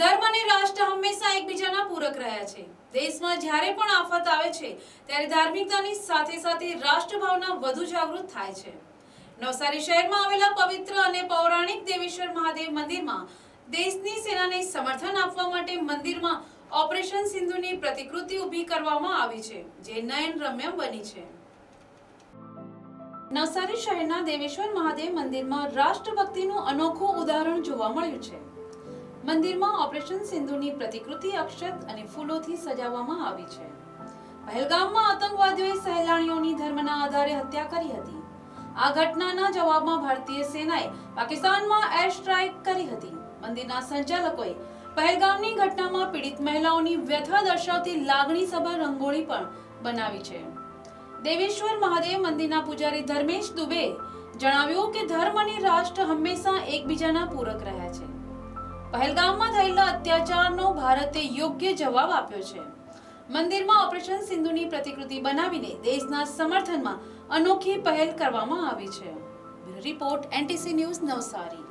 ધર્મ અને રાષ્ટ્ર હંમેશા એકબીજાના પૂરક રહ્યા છે. દેશમાં જ્યારે પણ આફત આવે છે, ત્યારે ધાર્મિકતાની સાથે સાથે રાષ્ટ્રભાવના વધુ જાગૃત થાય છે. નવસારી શહેરમાં આવેલા પવિત્ર અને પૌરાણિક દેવેશ્વર મહાદેવ મંદિરમાં દેશની સેનાને સમર્થન આપવા માટે મંદિરમાં ઓપરેશન સિંધુની પ્રતિકૃતિ ઊભી કરવામાં આવી છે, જે નયન રમ્ય બની છે. નવસારી શહેરના દેવેશ્વર મહાદેવ મંદિરમાં રાષ્ટ્રભક્તિનું અનોખું ઉદાહરણ જોવા મળ્યું છે. મંદિરમાં ઓપરેશન સિંધુની પ્રતિકૃતિ અક્ષત અને ફૂલોથી સજાવવામાં આવી છે. પહેલગામમાં આતંકવાદીઓએ સહેલાણીઓની ધર્મના આધારે હત્યા કરી હતી. આ ઘટનાના જવાબમાં ભારતીય સેનાએ પાકિસ્તાનમાં એર સ્ટ્રાઇક કરી હતી. મંદિરના સંચાલકોએ પહેલગામની ઘટનામાં પીડિત મહિલાઓની વ્યથા દર્શાવતી લાગણીસભર રંગોળી પણ બનાવી છે. દેવેશ્વર મહાદેવ મંદિરના પૂજારી ધર્મેશ દુબે જણાવ્યું કે ધર્મ અને રાષ્ટ્ર હંમેશા એકબીજાના પૂરક રહ્યા છે. પહેલગામમાં થયેલા અત્યાચારનો ભારતે યોગ્ય જવાબ આપ્યો છે. મંદિરમાં ઓપરેશન સિંધુની પ્રતિકૃતિ બનાવીને દેશના સમર્થનમાં અનોખી પહેલ કરવામાં આવી છે. Report, NTC news Navsari.